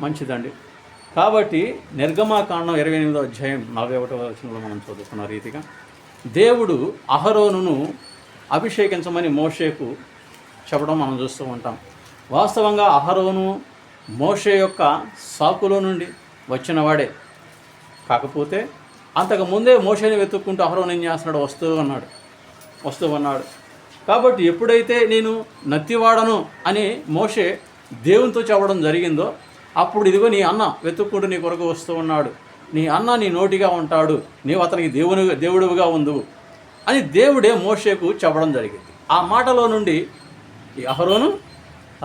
మంచిదండి. కాబట్టి నిర్గమాకాండం ఇరవై ఎనిమిదో అధ్యాయం నలభై ఒకటో వచనంలో మనం చదువుకున్న రీతిగా దేవుడు అహరోనును అభిషేకించమని మోషేకు చెప్పడం మనం చూస్తూ ఉంటాం. వాస్తవంగా అహరోను మోషే యొక్క సాకులో నుండి వచ్చినవాడే కాకపోతే అంతకు ముందే మోషేని వెతుక్కుంటూ అహరోన్ ఏం చేస్తున్నాడు? వస్తూ ఉన్నాడు. వస్తూ ఉన్నాడు. కాబట్టి ఎప్పుడైతే నేను నత్తివాడను అని మోషే దేవునితో చెప్పడం జరిగిందో అప్పుడు ఇదిగో నీ అన్న వెతుక్కుంటూ నీ కొరకు వస్తూ ఉన్నాడు. నీ అన్న నీ నోటిగా ఉంటాడు. నీవు అతనికి దేవుని దేవుడుగా ఉందువు అని దేవుడే మోషేకు చెప్పడం జరిగింది. ఆ మాటలో నుండి ఈ అహరోను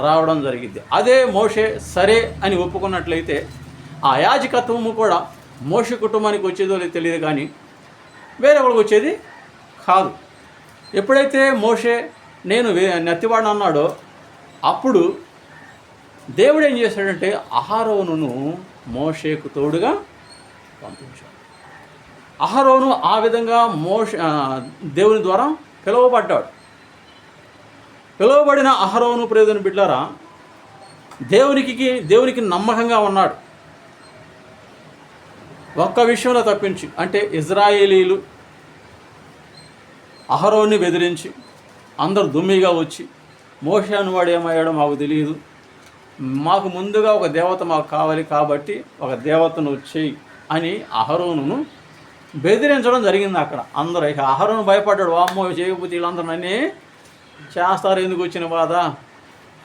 రావడం జరిగింది. అదే మోషే సరే అని ఒప్పుకున్నట్లయితే ఆ యాజకత్వము కూడా మోషే కుటుంబానికి వచ్చేదో లేదో తెలియదు కానీ వేరే వాళ్ళకి వచ్చేది కాదు. ఎప్పుడైతే మోషే నేను వే- అన్నాడో అప్పుడు దేవుడు ఏం చేశాడంటే అహరోనును మోషేకు తోడుగా పంపించాడు. అహరోను ఆ విధంగా మోష దేవుని ద్వారా పిలువబడ్డాడు. పిలువబడిన అహరోను ప్రేదని బిడ్డారా దేవునికి దేవునికి నమ్మకంగా ఉన్నాడు. ఒక్క విషయంలో తప్పించి అంటే ఇజ్రాయేలీలు అహరోన్ని బెదిరించి అందరు దుమ్మిగా వచ్చి మోషాను వాడు ఏమయ్యాడో మాకు తెలియదు. మాకు ముందుగా ఒక దేవత మాకు కావాలి కాబట్టి ఒక దేవతను వచ్చేయి అని అహరోనును బెదిరించడం జరిగింది అక్కడ. అందరూ ఇక అహరోను భయపడ్డాడు. వామ్మో చేయకపోతే వీళ్ళందరూ నన్ను చేస్తారు. ఎందుకు వచ్చిన బాధ?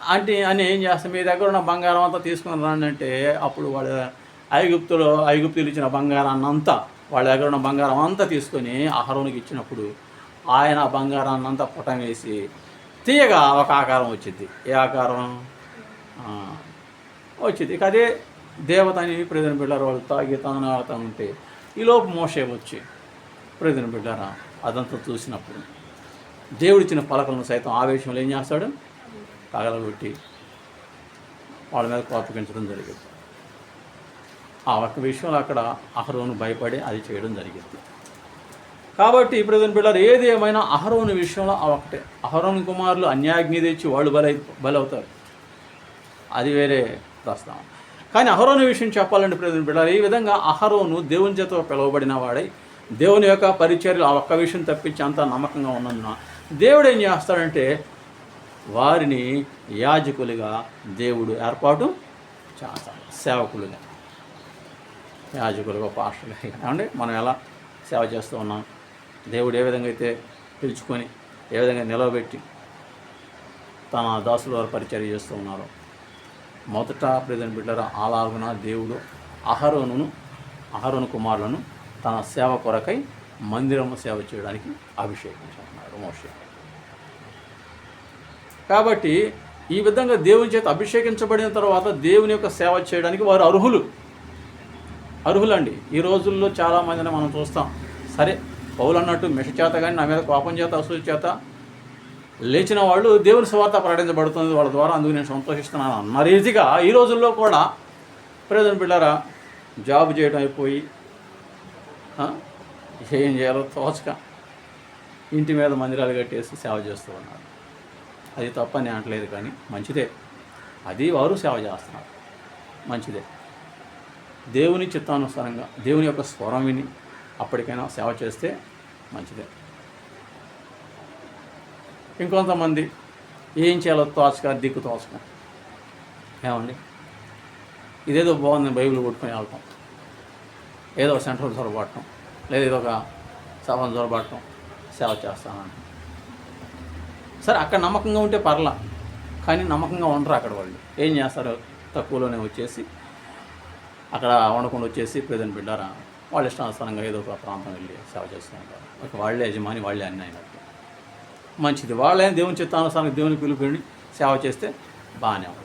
అంటే అని ఏం చేస్తాం? మీ దగ్గర ఉన్న బంగారం అంతా తీసుకుని రండి అంటే అప్పుడు వాళ్ళ ఐగుప్తులో ఐగుప్తులు ఇచ్చిన బంగారాన్ని అంతా వాళ్ళ దగ్గర ఉన్న బంగారం అంతా తీసుకొని అహరోనికి ఇచ్చినప్పుడు ఆయన బంగారాన్ని అంతా పుటం వేసి తీయగా ఒక ఆకారం వచ్చింది. ఏ ఆకారం? వచ్చింది. ఇక అదే దేవత అని ప్రజల బిడ్డారు వాళ్ళు తాగి తాగుతా ఉంటే ఈలోపు మోసే వచ్చి ప్రజల బిడ్డారా అదంతా చూసినప్పుడు దేవుడిచ్చిన పలకలను సైతం ఆవేశంలో ఏం చేస్తాడు? పగలగొట్టి వాళ్ళ మీద కోపగించడం జరిగింది. ఆ ఒక్క విషయంలో అక్కడ అహరోను భయపడి అది చేయడం జరిగింది. కాబట్టి ఇప్పుడు పిల్లలు ఏది ఏమైనా అహరోను విషయంలో ఆ ఒకటే అహరోను కుమారులు అన్యాగ్ని తెచ్చి వాళ్ళు బలై బలవుతారు. అది వేరే ప్రస్తావన. కానీ అహరోను విషయం చెప్పాలంటే ప్రజలు బిడ్డారు ఈ విధంగా అహరోను దేవుని చేత పిలువబడిన వాడై దేవుని యొక్క పరిచర్యలు ఆ ఒక్క విషయం తప్పించి అంతా నమ్మకంగా ఉన్నందున దేవుడు ఏం చేస్తాడంటే వారిని యాజకులుగా దేవుడు ఏర్పాటు చేస్తాడు సేవకులుగా. యాజకులుగా పాస్టర్లుగా. అంటే మనం ఎలా సేవ చేస్తూ ఉన్నాం? దేవుడు ఏ విధంగా అయితే పిలుచుకొని ఏ విధంగా నిలవబెట్టి తన దాసుల వారు పరిచయం చేస్తూ ఉన్నారో మొదట ప్రజెంట్ బిడ్డర అలాగున దేవుడు అహరోనును అహరోను కుమారులను తన సేవ కొరకై మందిరము సేవ చేయడానికి అభిషేకించుకున్నాడు మోషే. కాబట్టి ఈ విధంగా దేవుని చేత అభిషేకించబడిన తర్వాత దేవుని యొక్క సేవ చేయడానికి వారు అర్హులు. అర్హులండి. ఈ రోజుల్లో చాలామందిని మనం చూస్తాం. సరే పౌలు అన్నట్టు మిష చేత కానీ నా మీద కోపం చేత అసూయ చేత లేచిన వాళ్ళు దేవుని స్వార్థ ప్రకటించబడుతుంది వాళ్ళ ద్వారా అందుకు నేను సంతోషిస్తున్నాను అన్నారు ఈజీగా ఈ రోజుల్లో కూడా ప్రయోజన పిల్లరా జాబ్ చేయడం అయిపోయి ఏం చేయాలో తోచక ఇంటి మీద మందిరాలు కట్టేసి సేవ చేస్తూ ఉన్నారు. అది తప్పని అనట్లేదు కానీ మంచిదే. అది వారు సేవ చేస్తున్నారు. మంచిదే. దేవుని చిత్తానుసారంగా దేవుని యొక్క స్వరం విని అప్పటికైనా సేవ చేస్తే మంచిదే. ఇంకొంతమంది ఏం చేయాలో తోచక దిక్కు తోచక. ఏమండి? ఇదేదో బాగుంది బైబిల్ కొట్టుకొని వెళ్తాం ఏదో ఒక సెంట్రల్ చొరబడటం లేదా ఏదో ఒక సభను చొరబడటం సేవ చేస్తానని సరే అక్కడ నమ్మకంగా ఉంటే పర్లా కానీ నమ్మకంగా ఉండరు అక్కడ వాళ్ళు. ఏం చేస్తారు తక్కువలోనే వచ్చేసి అక్కడ ఉండకుండా వచ్చేసి ప్రజెంట్ బిడ్డారా వాళ్ళ ఇష్టానుసారంగా ఏదో ఒక ప్రాంతం వెళ్ళి సేవ చేస్తూ ఉంటారు. వాళ్ళే యజమాని వాళ్ళే అన్నీ అయినట్టు మంచిది. వాళ్ళైనా దేవుని చిత్తానుసారంగా దేవుని పిలుపుని సేవ చేస్తే బాగానే ఉంటుంది.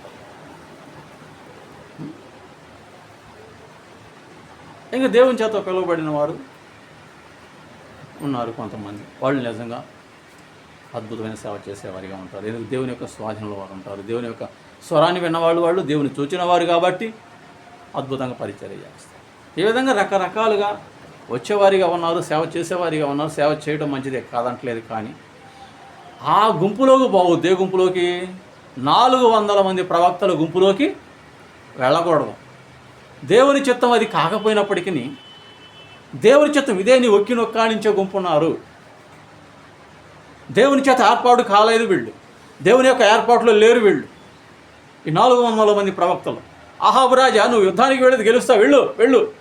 ఇంకా దేవుని చేత పిలువబడిన వారు ఉన్నారు కొంతమంది. వాళ్ళు నిజంగా అద్భుతమైన సేవ చేసేవారిగా ఉంటారు. ఎందుకు దేవుని యొక్క స్వాధీనంలో వారు ఉంటారు. దేవుని యొక్క స్వరాన్ని విన్నవాళ్ళు వాళ్ళు దేవుని చూచిన వారు కాబట్టి అద్భుతంగా పరిచయం చేస్తారు. ఈ విధంగా రకరకాలుగా వచ్చేవారిగా ఉన్నారు సేవ చేసేవారిగా ఉన్నారు. సేవ చేయడం మంచిదే కాదంటలేదు కానీ ఆ గుంపులోకి పోవద్దు ఏ గుంపులోకి నాలుగు వందల మంది ప్రవక్తల గుంపులోకి వెళ్ళకూడదు. దేవుని చిత్తం అది కాకపోయినప్పటికీ దేవుని చిత్తం ఇదే నీ ఒక్కి నొక్కాణించే గుంపున్నారు. దేవుని చేత ఏర్పాటు కాలేదు వీళ్ళు. దేవుని యొక్క ఏర్పాటులో లేరు వీళ్ళు. ఈ నాలుగు వందల మంది ప్రవక్తలు. అహాబురాజా నువ్వు యుద్ధానికి వెళ్ళేది గెలుస్తావు వెళ్ళు వెళ్ళు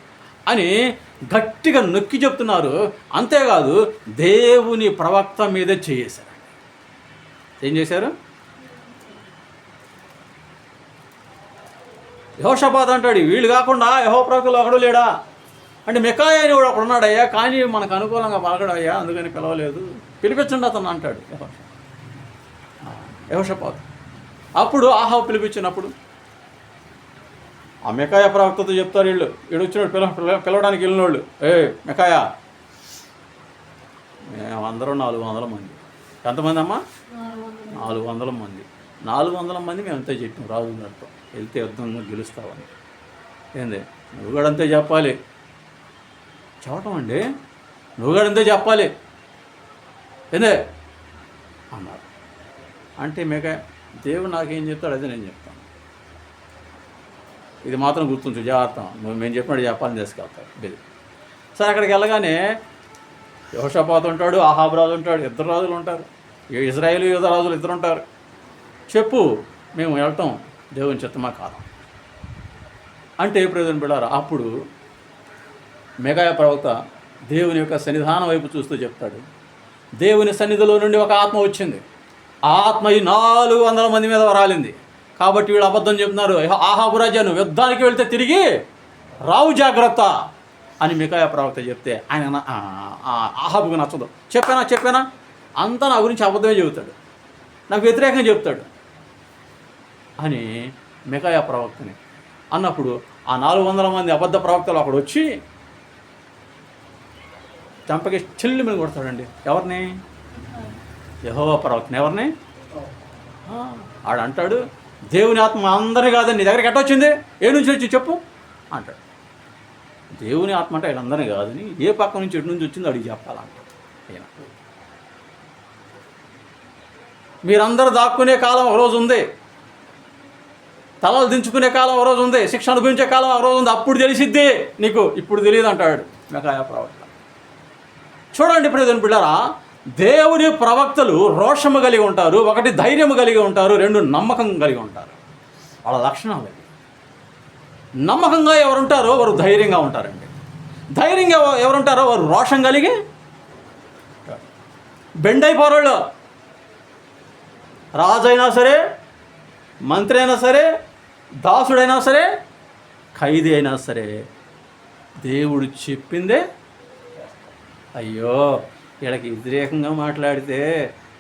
అని గట్టిగా నొక్కి చెప్తున్నారు. అంతేకాదు దేవుని ప్రవక్త మీదే చేశారు ఏం చేశారు? యహోషపాద్ అంటాడు వీళ్ళు కాకుండా యహో ప్రవక్తలు ఒకడు లేడా? అంటే మెకాయ అని కూడా ఒకడు ఉన్నాడయ్యా కానీ మనకు అనుకూలంగా పలకడయ్యా అందుకని పిలవలేదు. పిలిపించండి అతను అంటాడు యహోషపాద్ అప్పుడు ఆహా పిలిపించినప్పుడు ఆ మెకాయ ప్రవక్తతో చెప్తారు వీళ్ళు వీడు వచ్చినాడు పిల పిలవడానికి వెళ్ళినోళ్ళు. ఏ మెకాయ మేమందరం నాలుగు వందల మంది. ఎంతమంది అమ్మా? నాలుగు వందల మంది. నాలుగు వందల మంది మేము అంతే చెప్పాం రాజు గారితో. వెళ్తే యుద్ధంలో గెలుస్తామని ఏంది? నువ్వు కూడా అంతే చెప్పాలి. చెప్పటం అండి? నువ్వు కూడా అంతే చెప్పాలి. ఏందే? అన్నారు. అంటే మేక దేవుడు నాకేం చెప్తాడు అదే నేను చెప్తాను. ఇది మాత్రం గుర్తుంచు జాగ్రత్త. నువ్వు మేము చెప్పినట్టు చెప్పాలని తీసుకెళ్తాడు ఇది సరే అక్కడికి వెళ్ళగానే యోషపాత ఉంటాడు ఆహాబ్ రాజు ఉంటాడు ఇద్దరు రాజులు ఉంటారు. ఇజ్రాయేల్ యుధరాజులు ఇద్దరు ఉంటారు చెప్పు మేము వెళ్ళటం దేవుని చిత్తమా కాదు అంటే ప్రయోజనం బిడారు అప్పుడు మెగాయ ప్రవక్త దేవుని యొక్క సన్నిధానం వైపు చూస్తూ చెప్తాడు. దేవుని సన్నిధిలో నుండి ఒక ఆత్మ వచ్చింది. ఆత్మ ఈ నాలుగు వందల మంది మీద రాలింది. కాబట్టి వీళ్ళు అబద్ధం చెప్తున్నారు. ఆహాబు నువ్వు యుద్ధానికి వెళ్తే తిరిగి రావు జాగ్రత్త అని మికాయ ప్రవక్త చెప్తే ఆయన ఆహాబుకు నచ్చదు. చెప్పానా? చెప్పానా? అంతా నా గురించి అబద్ధమే చెబుతాడు. నాకు వ్యతిరేకంగా చెప్తాడు అని మికాయ ప్రవక్తని అన్నప్పుడు ఆ నాలుగు వందల మంది అబద్ధ ప్రవక్తలు అక్కడ వచ్చి చంపకి చెల్లి మీద కొడతాడండి. ఎవరిని? యహోవా ప్రవక్తని. ఎవరిని? ఆడు అంటాడు దేవుని ఆత్మ అందరినీ కాదని నీ దగ్గరికి ఎట్టొచ్చింది? ఏ నుంచి వచ్చి చెప్పు? అంటాడు. దేవుని ఆత్మ అంటే వీళ్ళందరినీ కాదని ఏ పక్క నుంచి ఎటు నుంచి వచ్చిందో అడిగి చెప్పాలంట. మీరందరూ దాక్కునే కాలం ఒక రోజు ఉంది. తలలు దించుకునే కాలం ఒక రోజు ఉంది. శిక్ష అనుభవించే కాలం ఒక రోజు ఉంది. అప్పుడు తెలిసిద్ది. నీకు ఇప్పుడు తెలియదు అంటాడు మెకాయ ప్రవక్త. చూడండి ప్రజలు బిడ్డారా దేవుని ప్రవక్తలు రోషము కలిగి ఉంటారు ఒకటి ధైర్యము కలిగి ఉంటారు రెండు నమ్మకం కలిగి ఉంటారు. వాళ్ళ లక్షణాలు నమ్మకంగా ఎవరుంటారో వారు ధైర్యంగా ఉంటారండి. ధైర్యంగా ఎవరుంటారో వారు రోషం కలిగి బెండైపోరాళ్ళు రాజైనా సరే మంత్రి అయినా సరే దాసుడైనా సరే ఖైదీ అయినా సరే దేవుడు చెప్పిందే అయ్యో వీళ్ళకి వ్యతిరేకంగా మాట్లాడితే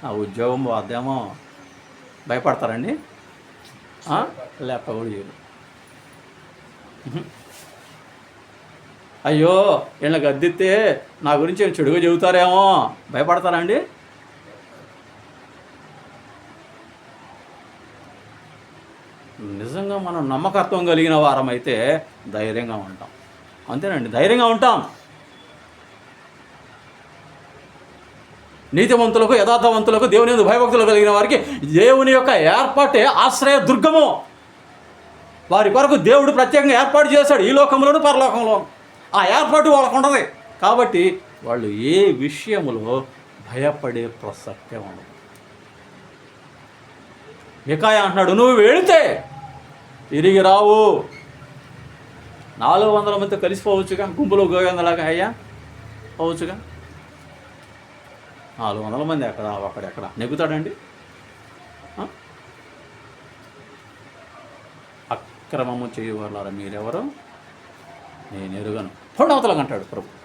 ఆ ఉద్యోగం పోద్దేమో. భయపడతారండి? లేక కూడా చేయరు అయ్యో వీళ్ళకి అద్దితే నా గురించి చెడుగా చెబుతారేమో. భయపడతారా నిజంగా మనం నమ్మకత్వం కలిగిన వారమైతే ధైర్యంగా ఉంటాం. అంతేనండి ధైర్యంగా ఉంటాం. నీతివంతులకు యథార్థవంతులకు దేవుని భయభక్తులు కలిగిన వారికి దేవుని యొక్క ఏర్పాటే ఆశ్రయ దుర్గము. వారి కొరకు దేవుడు ప్రత్యేకంగా ఏర్పాటు చేశాడు ఈ లోకంలోను పరలోకంలోను ఆ ఏర్పాటు వాళ్ళకు ఉండదు కాబట్టి వాళ్ళు ఏ విషయములో భయపడే ప్రసక్తే ఉండదు. మికాయ అంటున్నాడు నువ్వు వెళితే తిరిగి రావు. నాలుగు వందల మంది కలిసిపోవచ్చుగా గుంపులో గోవిందలాగా అయ్యా. పోవచ్చుగా. నాలుగు వందల మంది ఎక్కడ అక్కడెక్కడ నెగ్గుతాడండి? అక్రమము చేయవాళ్ళారా మీరెవరు? నేను ఎరుగను. పొండవతలకు అంటాడు ప్రభు.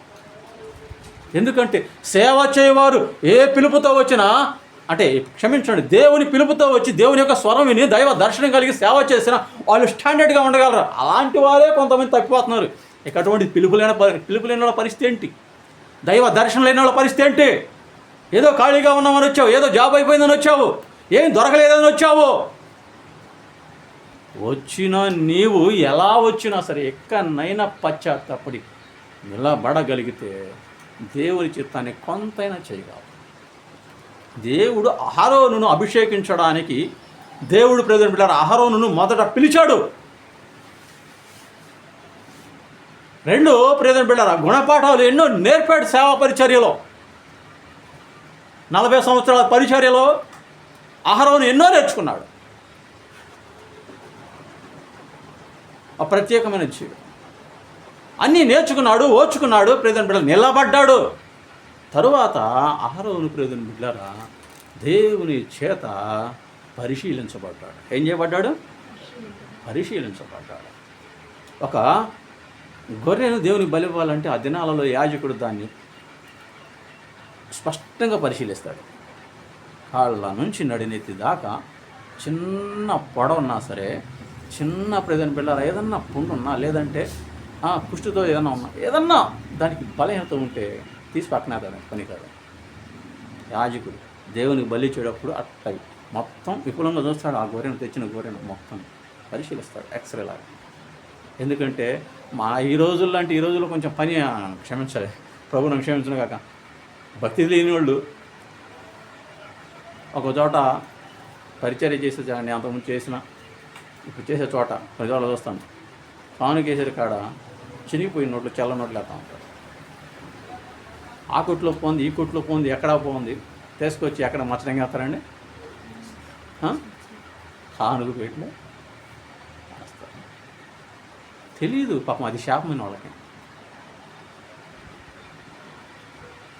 ఎందుకంటే సేవ చేయవారు ఏ పిలుపుతో వచ్చినా అంటే క్షమించండి దేవుని పిలుపుతో వచ్చి దేవుని యొక్క స్వరం విని దైవ దర్శనం కలిగి సేవ చేసిన వాళ్ళు స్టాండర్డ్గా ఉండగలరు? అలాంటి వారే కొంతమంది తప్పిపోతున్నారు. ఇక అటువంటి పిలుపు లేని పరి- పిలుపు లేని వాళ్ళ పరిస్థితి ఏంటి? దైవ దర్శనం లేని వాళ్ళ పరిస్థితి ఏంటి? ఏదో ఖాళీగా ఉన్నామని వచ్చావు ఏదో జాబ్ అయిపోయిందని వచ్చావు ఏం దొరకలేదని వచ్చావు. వచ్చిన నీవు ఎలా వచ్చినా సరే ఎక్కడనైనా పశ్చాత్తపడి నిలబడగలిగితే దేవుని చిత్తాన్ని కొంతైనా చేయగలవు. దేవుడు అహరోనును అభిషేకించడానికి దేవుడు ప్రజలు పిల్లలు అహరోనును మొదట పిలిచాడు. రెండు ప్రియమైన బిడ్డారా గుణపాఠాలు ఎన్నో నేర్పాడు సేవా పరిచర్యలో. నలభై సంవత్సరాల పరిచర్యలో ఆహారం ఎన్నో నేర్చుకున్నాడు. ఆ ప్రత్యేకమైన జీవి అన్నీ నేర్చుకున్నాడు ఓర్చుకున్నాడు ప్రియమైన బిడ్డలు నిలబడ్డాడు. తరువాత అహరోను ప్రేదుని బిడ్డరా దేవుని చేత పరిశీలించబడ్డాడు. ఏం చేయబడ్డాడు? పరిశీలించబడ్డాడు. ఒక గొర్రెను దేవునికి బలివ్వాలంటే ఆ దినాలలో యాజకుడు దాన్ని స్పష్టంగా పరిశీలిస్తాడు. కాళ్ళ నుంచి నడినెత్తి దాకా చిన్న పొడవ ఉన్నా సరే చిన్న ప్రజలు పిల్లలు ఏదన్నా పుండు ఉన్నా లేదంటే కుష్టితో ఏదన్నా ఉన్నా ఏదన్నా దానికి బలహీనత ఉంటే తీసి పక్కన పని కాదు యాజకుడు దేవునికి బలి ఇచ్చేటప్పుడు అట్లా మొత్తం విపులంగా చూస్తాడు ఆ గొర్రెను తెచ్చిన గొర్రెను మొత్తం పరిశీలిస్తాడు ఎక్స్రే లాగా. ఎందుకంటే మా ఈ రోజుల్లో అంటే ఈ రోజుల్లో కొంచెం పని క్షమించాలి ప్రభుని క్షమించిన కాక. భక్తి లేని వాళ్ళు ఒక చోట పరిచర్య చేసే నేను అంతకుముందు చేసిన ఇప్పుడు చేసే చోట పది చూస్తాను. స్వామి కేసరి కాడ చినిగిపోయిన నోట్లు చల్ల నోట్లు వేస్తూ ఉంటారు. ఆ కొట్లో పోంది ఈ కొట్లో పోంది ఎక్కడ పోంది? తీసుకొచ్చి ఎక్కడ మచ్చడం వేస్తారండి ఆ? కానుగు పెట్టి తెలియదు పాపం అది శాపమైన వాళ్ళకి.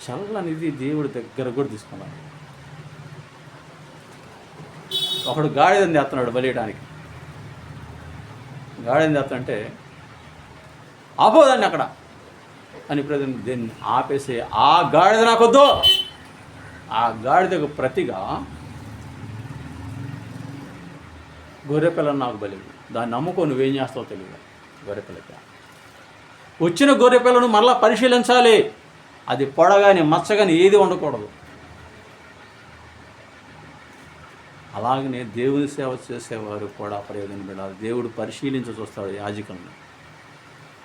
చల్లనిది దేవుడి దగ్గర కూడా తీసుకున్నాడు. ఒకడు గాడిదని తెస్తున్నాడు బలియడానికి. గాడిదని తెస్తుంటే ఆపోదాన్ని అక్కడ అని ప్రజలు దీన్ని ఆపేసే ఆ గాడిద నాకొద్దు. ఆ గాడిదకు ప్రతిగా గొర్రెపిల్లని నాకు బలి. దాన్ని నమ్ముకో నువ్వేం చేస్తావో తెలియదు. గొర్రెపిల్లకి. వచ్చిన గొర్రెపిల్లను మరలా పరిశీలించాలి. అది పొడగాని మచ్చగాని ఏది ఉండకూడదు అలాగనే దేవుని సేవ చేసేవారు కూడా ప్రయోజనం పెట్టాలి దేవుడు పరిశీలించి చూస్తాడు యాజకుల్ని.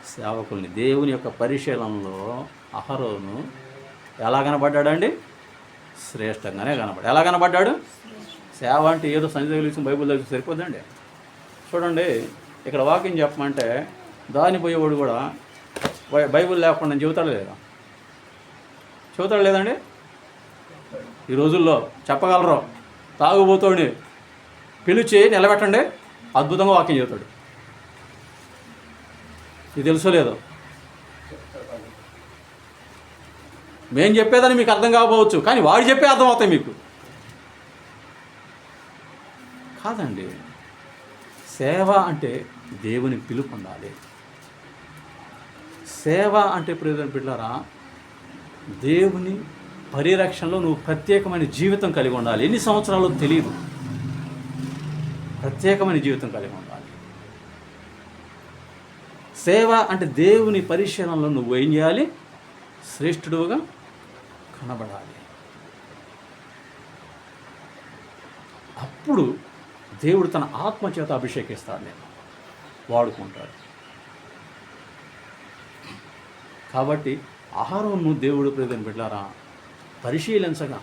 సేవకుల్ని. దేవుని యొక్క పరిశీలనలో అహరోను ఎలా కనబడ్డాడండి? శ్రేష్టంగానే కనబడ్డాడు ఎలా కనబడ్డాడు? సేవ అంటే ఏదో సంచి తగిలించి బైబుల్ దగ్గర సరిపోద్దండి. చూడండి ఇక్కడ వాక్యం చెప్పమంటే దాని పోయేవాడు కూడా బై- బైబిల్ లేకుండా చెబుతాడు లేదా? చెబుతాడు లేదండి? ఈ రోజుల్లో చెప్పగలరు. తాగుబోతోడిని పిలిచి నిలబెట్టండి. అద్భుతంగా వాక్యం చెబుతాడు. ఇది తెలుసో లేదో? మేము చెప్పేదని మీకు అర్థం కాకపోవచ్చు కానీ వాడు చెప్పే అర్థం అవుతాయి మీకు. కాదండి సేవ అంటే దేవుని పిలుపు ఉండాలి సేవ అంటే ప్రయోజనం బిడ్డలారా దేవుని పరిరక్షణలో నువ్వు ప్రత్యేకమైన జీవితం కలిగి ఉండాలి. ఎన్ని సంవత్సరాలు తెలియదు. ప్రత్యేకమైన జీవితం కలిగి ఉండాలి. సేవ అంటే దేవుని పరిశీలనలో నువ్వు ఏం చేయాలి? శ్రేష్ఠుడుగా కనబడాలి. అప్పుడు దేవుడు తన ఆత్మ చేత అభిషేకిస్తాడు నేను వాడుకుంటాడు. కాబట్టి ఆహారంను దేవుడు ప్రియమైన పెట్టారా పరిశీలించగా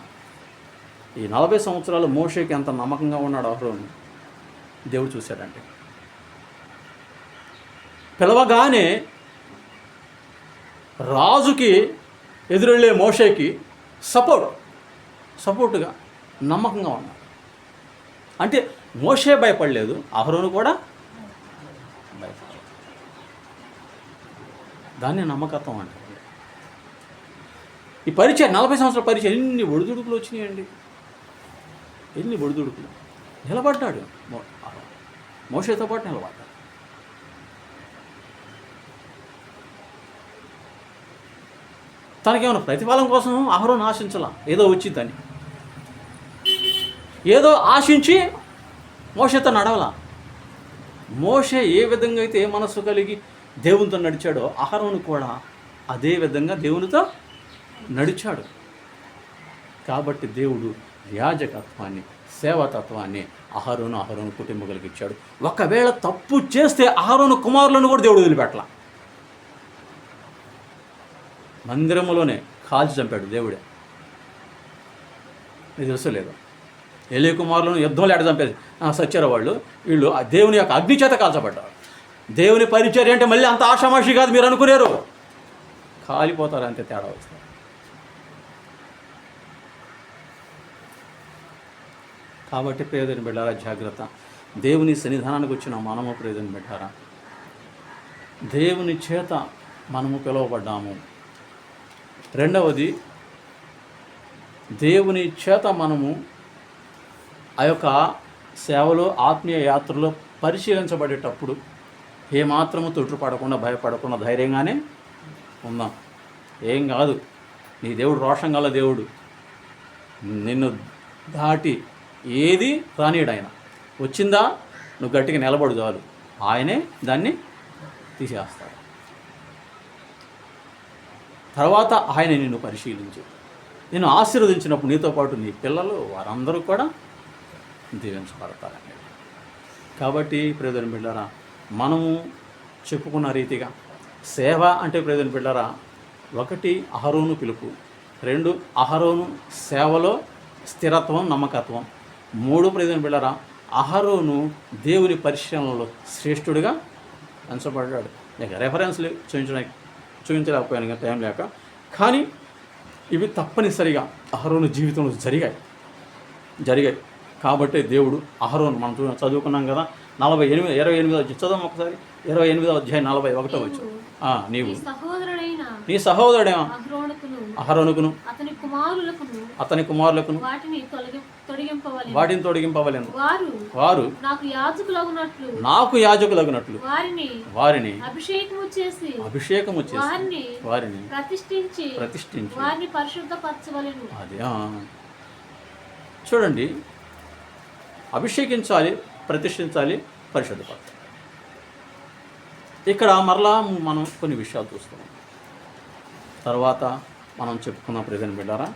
ఈ నలభై సంవత్సరాలు మోషేకి ఎంత నమ్మకంగా ఉన్నాడు ఆహారం దేవుడు చూశాడంటే పిలవగానే రాజుకి ఎదురెళ్ళే మోషేకి సపోర్ట్ సపోర్టుగా నమ్మకంగా ఉన్నాడు అంటే మోషే భయపడలేదు అహరోను కూడా భయపడలేదు. దాన్ని నమ్మకత్వం అంటే ఈ పరిచయం నలభై సంవత్సరాల పరిచయం ఎన్ని ఒడిదుడుకులు వచ్చినాయండి. ఎన్ని ఒడిదుడుకులు. నిలబడ్డాడు మోషేతో పాటు నిలబడ్డాడు. తనకేమైనా ప్రతిఫలం కోసం అహరోను ఆశించాల? ఏదో వచ్చిందని ఏదో ఆశించి మోషతో నడవల? మోషే ఏ విధంగా అయితే ఏ మనస్సు కలిగి దేవునితో నడిచాడో అహరోను కూడా అదే విధంగా దేవునితో నడిచాడు. కాబట్టి దేవుడు యాజకత్వాన్ని సేవతత్వాన్ని అహరోను అహరోను కుటుంబకులకు ఇచ్చాడు. ఒకవేళ తప్పు చేస్తే అహరోను కుమారులను కూడా దేవుడు వదిలిపెట్టల. మందిరములోనే కాల్చి చంపాడు దేవుడే. ఇది తెలుసు లేదు? ఎలి కుమారులను యుద్ధంలో ఎడ చంపేది సచ్చారు వాళ్ళు. వీళ్ళు ఆ దేవుని యొక్క అగ్ని చేత కాల్చబడ్డారు. దేవుని పరిచర్య అంటే మళ్ళీ అంత ఆషామాషి కాదు మీరు అనుకునేరు. కాలిపోతారు అంతే తేడా వస్తుంది. కాబట్టి ప్రేదని బిడ్డారా జాగ్రత్త. దేవుని సన్నిధానానికి వచ్చిన మనము ప్రేదని బిడ్డారా దేవుని చేత మనము పిలువబడ్డాము. రెండవది దేవుని చేత మనము ఆ యొక్క సేవలో ఆత్మీయ యాత్రలో పరిశీలించబడేటప్పుడు ఏమాత్రము తొట్టుపడకుండా భయపడకుండా ధైర్యంగానే ఉందాం. ఏం కాదు. నీ దేవుడు రోషం గల దేవుడు. నిన్ను దాటి ఏది రానియడు ఆయన వచ్చిందా? నువ్వు గట్టిగా నిలబడు చాలు. ఆయనే దాన్ని తీసేస్తాడు. తర్వాత ఆయన నిన్ను పరిశీలించు. నేను ఆశీర్వదించినప్పుడు నీతో పాటు నీ పిల్లలు వారందరూ కూడా దీవించబడతారండి కాబట్టి ప్రయోజన బిడ్డరా మనము చెప్పుకున్న రీతిగా సేవ అంటే ప్రయోజన బిడ్డరా ఒకటి అహరోను పిలుపు రెండు అహరోను సేవలో స్థిరత్వం నమ్మకత్వం. మూడు ప్రయోజన బిడ్డరా అహరోను దేవుని పరిశీలనలో శ్రేష్ఠుడిగా ఎంచబడ్డాడు. లేక రెఫరెన్స్లు చూపించడానికి చూపించలేకపోయాను ఇంకా టైం లేక. కానీ ఇవి తప్పనిసరిగా అహరోను జీవితంలో జరిగాయి. జరిగాయి. కాబట్టి దేవుడు అహరోను మనం చూ- చదువుకున్నాం కదా నలభై ఎనిమిది ఇరవై ఎనిమిదో వచ్చి చదవం ఒకసారి. ఇరవై ఎనిమిదో అధ్యాయం నలభై ఒకటో వచ్చు నీవు. నీ సహోదరుడేమో? అహ్రోనుకును. అతని కుమారులకును. వాటిని వాటిని తొడిగింపవలెను. వారు వారు నాకు యాజకులగునట్లు. నాకు యాజకులగినట్లు. వారిని వారిని అభిషేకము చేసి అభిషేకము చేసి వారిని వారిని ప్రతిష్ఠించి ప్రతిష్ఠించి వారిని పరిశుద్ధపరచవలెను. అది ఆ. చూడండి అభిషేకించాలి ప్రతిష్ఠించాలి పరిశుద్ధపరచాలి. ఇక్కడ మరలా మనం కొన్ని విషయాలు చూస్తున్నాం. తర్వాత మనం చెప్పుకున్న ప్రజలు బిడ్డారా.